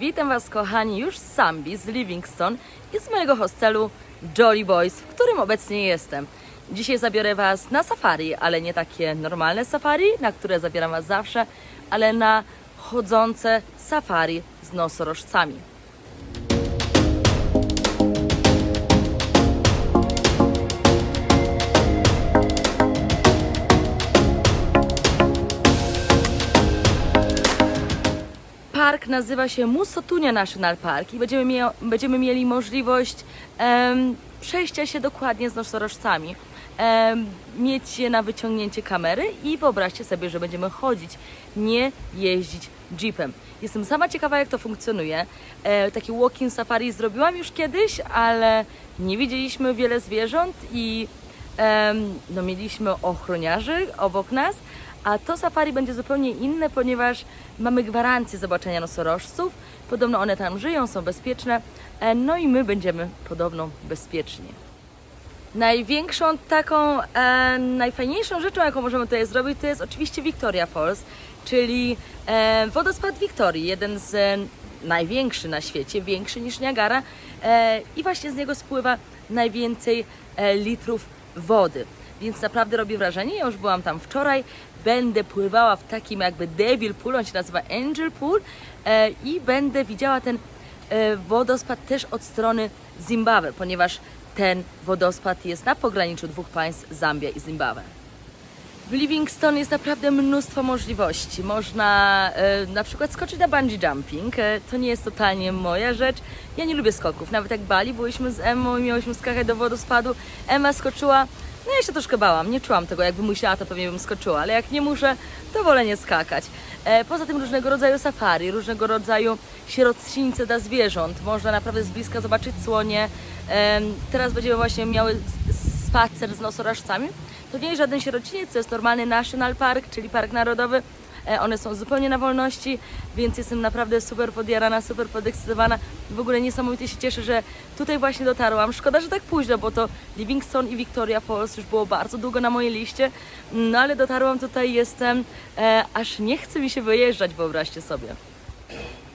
Witam Was kochani już z Sambi, z Livingston i z mojego hostelu Jolly Boys, w którym obecnie jestem. Dzisiaj zabiorę Was na safari, ale nie takie normalne safari, na które zabieram Was zawsze, ale na chodzące safari z nosorożcami. Nazywa się Musotunia National Park i będziemy, mia- będziemy mieli możliwość przejścia się dokładnie z nosorożcami. Em, mieć je na wyciągnięcie kamery i wyobraźcie sobie, że będziemy chodzić, nie jeździć jeepem. Jestem sama ciekawa, jak to funkcjonuje. E, taki walking safari zrobiłam już kiedyś, ale nie widzieliśmy wiele zwierząt i no, mieliśmy ochroniarzy obok nas, a to safari będzie zupełnie inne, ponieważ mamy gwarancję zobaczenia nosorożców. Podobno one tam żyją, są bezpieczne, e, no i my będziemy podobno bezpieczni. Największą taką, e, najfajniejszą rzeczą, jaką możemy tutaj zrobić, to jest oczywiście Victoria Falls, czyli e, wodospad Wiktorii, jeden z e, największy na świecie, większy niż Niagara e, i właśnie z niego spływa najwięcej e, litrów wody. Więc naprawdę robi wrażenie. Ja już byłam tam wczoraj. Będę pływała w takim jakby Devil Pool, on się nazywa Angel Pool e, i będę widziała ten e, wodospad też od strony Zimbabwe, ponieważ ten wodospad jest na pograniczu dwóch państw Zambia i Zimbabwe. W Livingston jest naprawdę mnóstwo możliwości. Można e, na przykład skoczyć na bungee jumping. E, to nie jest totalnie moja rzecz. Ja nie lubię skoków. Nawet jak Bali byliśmy z Emmą i miałyśmy skakać do wodospadu, Emma skoczyła. No ja się troszkę bałam, nie czułam tego. Jakbym musiała, to pewnie bym skoczyła, ale jak nie muszę, to wolę nie skakać. E, poza tym różnego rodzaju safari, różnego rodzaju sierocińce dla zwierząt. Można naprawdę z bliska zobaczyć słonie. Em, teraz będziemy właśnie miały spacer z nosorożcami. To nie jest żaden sierociniec, to jest normalny National Park, czyli park narodowy. E, One są zupełnie na wolności, więc jestem naprawdę super podjarana, super podekscytowana. W ogóle niesamowicie się cieszę, że tutaj właśnie dotarłam. Szkoda, że tak późno, bo to Livingston i Victoria Falls już było bardzo długo na mojej liście. No ale dotarłam tutaj, jestem, e, aż nie chce mi się wyjeżdżać, wyobraźcie sobie.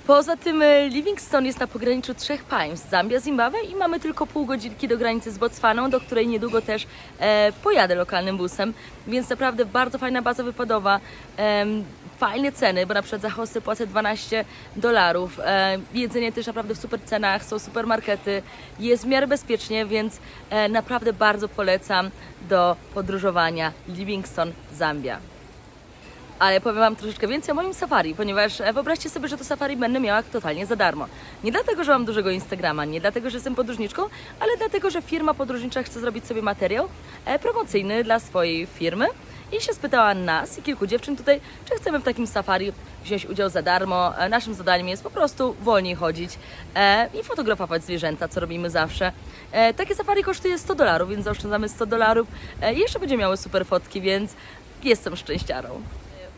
Poza tym e, Livingston jest na pograniczu trzech państw, Zambia, Zimbabwe i mamy tylko pół godzinki do granicy z Botswaną, do której niedługo też e, pojadę lokalnym busem, więc naprawdę bardzo fajna baza wypadowa, em, fajne ceny, bo na przykład za hosty płacę 12 dolarów, e, jedzenie też naprawdę w super cenach, są supermarkety, jest w miarę bezpiecznie, więc e, naprawdę bardzo polecam do podróżowania Livingston, Zambia. Ale powiem Wam troszeczkę więcej o moim safari, ponieważ e, wyobraźcie sobie, że to safari będę miała totalnie za darmo. Nie dlatego, że mam dużego Instagrama, nie dlatego, że jestem podróżniczką, ale dlatego, że firma podróżnicza chce zrobić sobie materiał e, promocyjny dla swojej firmy i się spytała nas i kilku dziewczyn tutaj, czy chcemy w takim safari wziąć udział za darmo. E, Naszym zadaniem jest po prostu wolniej chodzić i fotografować zwierzęta, co robimy zawsze. Takie safari kosztuje 100 dolarów, więc zaoszczędzamy 100 dolarów jeszcze będzie miały super fotki, więc jestem szczęściarą.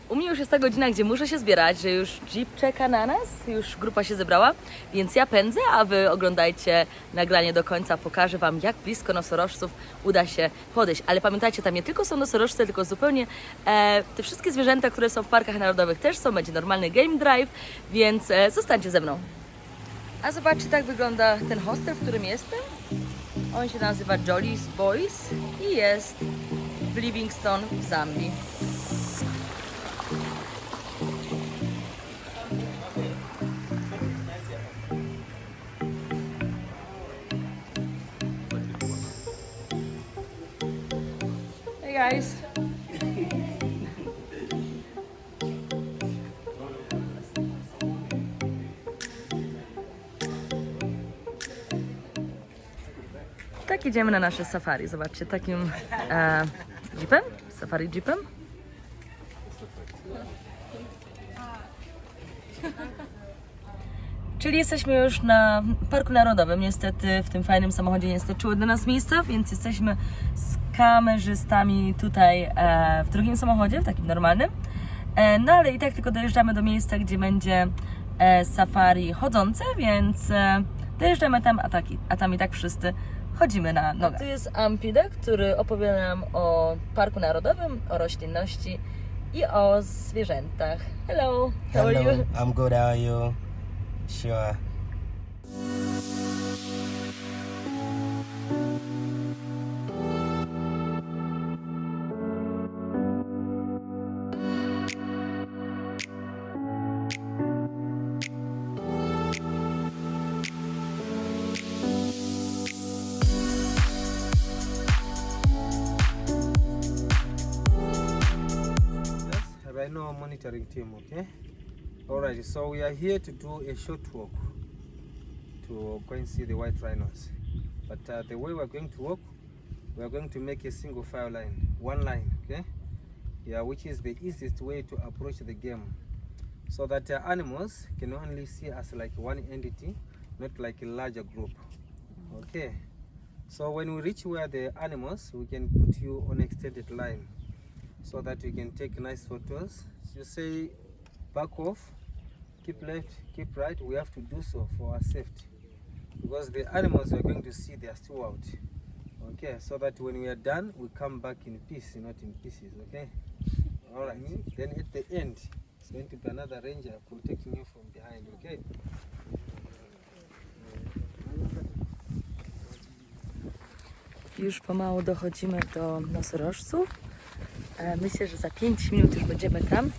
U mnie już jest ta godzina, gdzie muszę się zbierać, że już Jeep czeka na nas, już grupa się zebrała, więc ja pędzę, a Wy oglądajcie nagranie do końca. Pokażę Wam, jak blisko nosorożców uda się podejść. Ale pamiętajcie, tam nie tylko są nosorożce, tylko zupełnie e, te wszystkie zwierzęta, które są w parkach narodowych też są. Będzie normalny game drive, więc e, zostańcie ze mną. A zobaczcie, tak wygląda ten hostel, w którym jestem. On się nazywa Jolly's Boys i jest w Livingston w Zambii. Tak idziemy na nasze safari. Zobaczcie, takim e, jeepem, safari jeepem. Czyli jesteśmy już na Parku Narodowym. Niestety w tym fajnym samochodzie nie starczyło dla nas miejsca, więc jesteśmy z kamerzystami tutaj e, w drugim samochodzie, w takim normalnym. E, no ale i tak tylko dojeżdżamy do miejsca, gdzie będzie e, safari chodzące, więc e, dojeżdżamy tam, a, tak, a tam i tak wszyscy chodzimy na nogach. Tu jest Ampida, który opowiada nam o Parku Narodowym, o roślinności i o zwierzętach. Hello, how are Hello, you? I'm good. How are you? Sure. Monitoring team, okay? Alright, so we are here to do a short walk to go and see the white rhinos. But uh, the way we're going to walk, we are going to make a single file line, one line, okay? Yeah, which is the easiest way to approach the game. So that uh, animals can only see us like one entity, not like a larger group. Okay. So when we reach where the animals, we can put you on extended line so that you can take nice photos. You say back off, keep left, keep right. We have to do so for our safety because the animals we're going to see they are still out. Okay, so that when we are done, we come back in peace, not in pieces. Okay. All right. Then at the end, it's going to be another ranger protecting you from behind. Okay. Już pomału dochodzimy do nosorożców. E, Myślę, że za 5 minut już będziemy tam,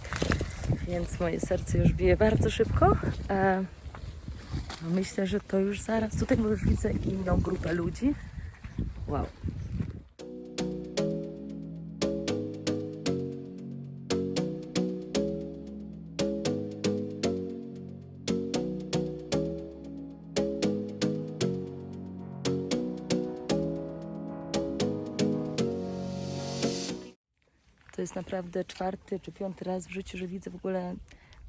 więc moje serce już bije bardzo szybko. E, Myślę, że to już zaraz. Tutaj już widzę inną grupę ludzi. Wow. To jest naprawdę czwarty czy piąty raz w życiu, że widzę w ogóle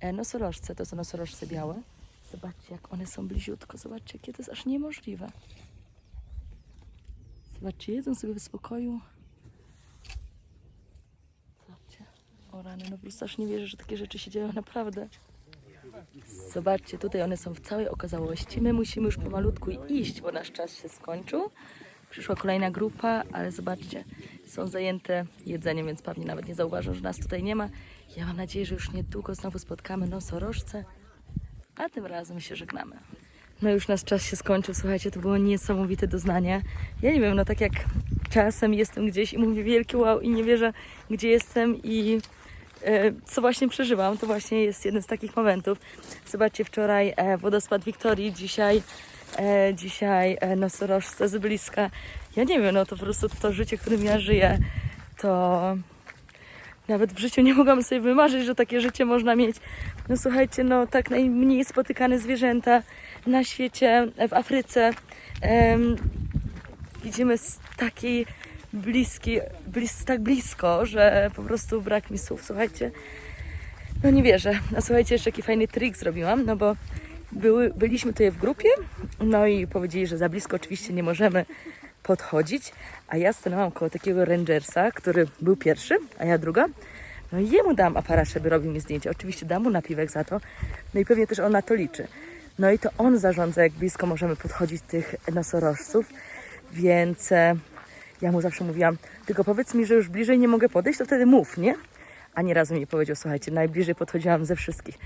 e, nosorożce. To są nosorożce białe. Zobaczcie, jak one są bliziutko. Zobaczcie, jakie to jest aż niemożliwe. Zobaczcie, jedzą sobie w spokoju. Zobaczcie. O rany, no po prostu aż nie wierzę, że takie rzeczy się dzieją naprawdę. Zobaczcie, tutaj one są w całej okazałości. My musimy już pomalutku iść, bo nasz czas się skończył. Przyszła kolejna grupa, ale zobaczcie, są zajęte jedzeniem, więc pewnie nawet nie zauważą, że nas tutaj nie ma. Ja mam nadzieję, że już niedługo znowu spotkamy nosorożce, a tym razem się żegnamy. No już nasz czas się skończył, słuchajcie, to było niesamowite doznanie. Ja nie wiem, no tak jak czasem jestem gdzieś i mówię wielkie wow i nie wierzę, gdzie jestem i e, co właśnie przeżywam, to właśnie jest jeden z takich momentów. Zobaczcie, wczoraj e, wodospad Wiktorii, dzisiaj, e, dzisiaj e, z bliska. Ja nie wiem, no to po prostu to życie, którym ja żyję, to nawet w życiu nie mogłam sobie wymarzyć, że takie życie można mieć. No słuchajcie, no tak najmniej spotykane zwierzęta na świecie, w Afryce. Widzimy z takiej bliskiej, blis, tak blisko, że po prostu brak mi słów. Słuchajcie, no nie wierzę. No słuchajcie, jeszcze jaki fajny trik zrobiłam, no bo były, byliśmy tutaj w grupie, no i powiedzieli, że za blisko oczywiście nie możemy podchodzić, a ja stanęłam koło takiego rangersa, który był pierwszy, a ja druga. No i jemu dam aparat, żeby robił mi zdjęcie. Oczywiście dam mu napiwek za to, no i pewnie też on na to liczy. No i to on zarządza, jak blisko możemy podchodzić tych nosorożców, więc e, ja mu zawsze mówiłam, tylko powiedz mi, że już bliżej nie mogę podejść, to wtedy mów, nie? A nie razu mi powiedział, słuchajcie, najbliżej podchodziłam ze wszystkich.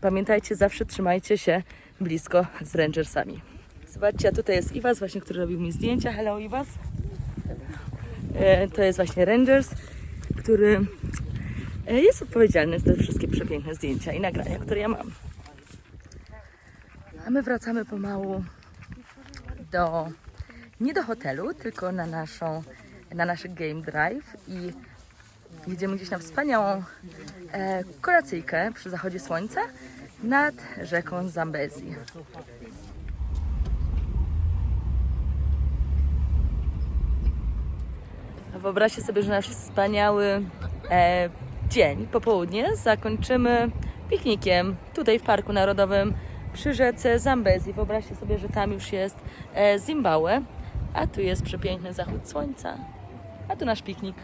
Pamiętajcie, zawsze trzymajcie się blisko z rangersami. Zobaczcie, a tutaj jest Iwas właśnie, który robił mi zdjęcia. Hello Iwas. E, To jest właśnie Rangers, który e, jest odpowiedzialny za te wszystkie przepiękne zdjęcia i nagrania, które ja mam. A my wracamy pomału do, nie do hotelu, tylko na naszą, na nasz game drive i jedziemy gdzieś na wspaniałą kolacyjkę przy zachodzie słońca nad rzeką Zambezi. Wyobraźcie sobie, że nasz wspaniały e, dzień, popołudnie zakończymy piknikiem tutaj w Parku Narodowym przy rzece Zambezi. Wyobraźcie sobie, że tam już jest e, Zimbabwe, a tu jest przepiękny zachód słońca, a tu nasz piknik.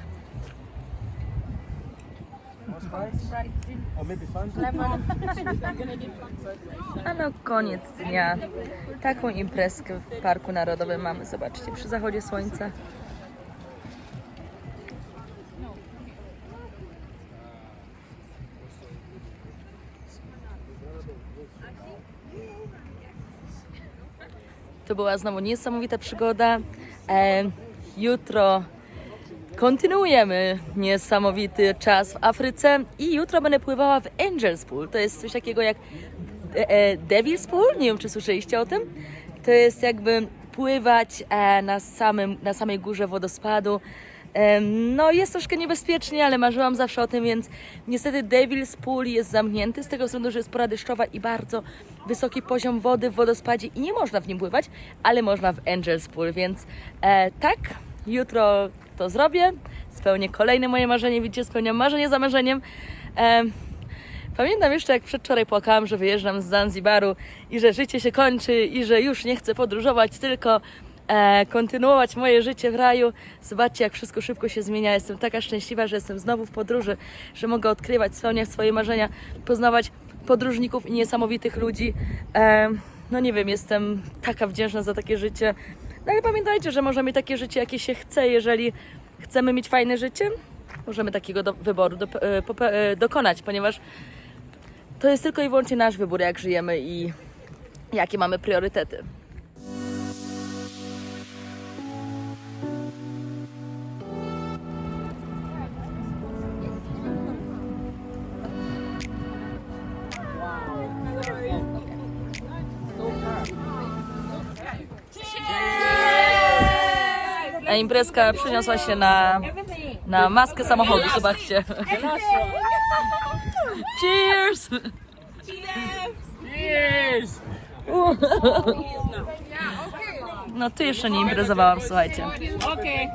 A na koniec dnia taką imprezkę w Parku Narodowym mamy, zobaczcie, przy zachodzie słońca. To była znowu niesamowita przygoda. E, jutro kontynuujemy niesamowity czas w Afryce i jutro będę pływała w Angel's Pool. To jest coś takiego jak e, e, Devil's Pool. Nie wiem, czy słyszeliście o tym. To jest jakby pływać e, na, samym, na samej górze wodospadu. No jest troszkę niebezpiecznie, ale marzyłam zawsze o tym, więc niestety Devil's Pool jest zamknięty z tego względu, że jest pora deszczowa i bardzo wysoki poziom wody w wodospadzie i nie można w nim pływać, ale można w Angel's Pool, więc e, tak, jutro to zrobię, spełnię kolejne moje marzenie, widzicie, spełniam marzenie za marzeniem. Em, Pamiętam jeszcze, jak przedwczoraj płakałam, że wyjeżdżam z Zanzibaru i że życie się kończy i że już nie chcę podróżować, tylko e, kontynuować moje życie w raju. Zobaczcie, jak wszystko szybko się zmienia. Jestem taka szczęśliwa, że jestem znowu w podróży, że mogę odkrywać, spełniać swoje marzenia, poznawać podróżników i niesamowitych ludzi. No nie wiem, jestem taka wdzięczna za takie życie. No ale pamiętajcie, że możemy takie życie, jakie się chce, jeżeli chcemy mieć fajne życie. Możemy takiego do, wyboru do, e, e, dokonać, ponieważ to jest tylko i wyłącznie nasz wybór, jak żyjemy i jakie mamy priorytety. Imprezka przeniosła się na, na maskę samochodu, zobaczcie. Cheers! Cheers! No ty jeszcze nie imprezowałam, słuchajcie. Okay.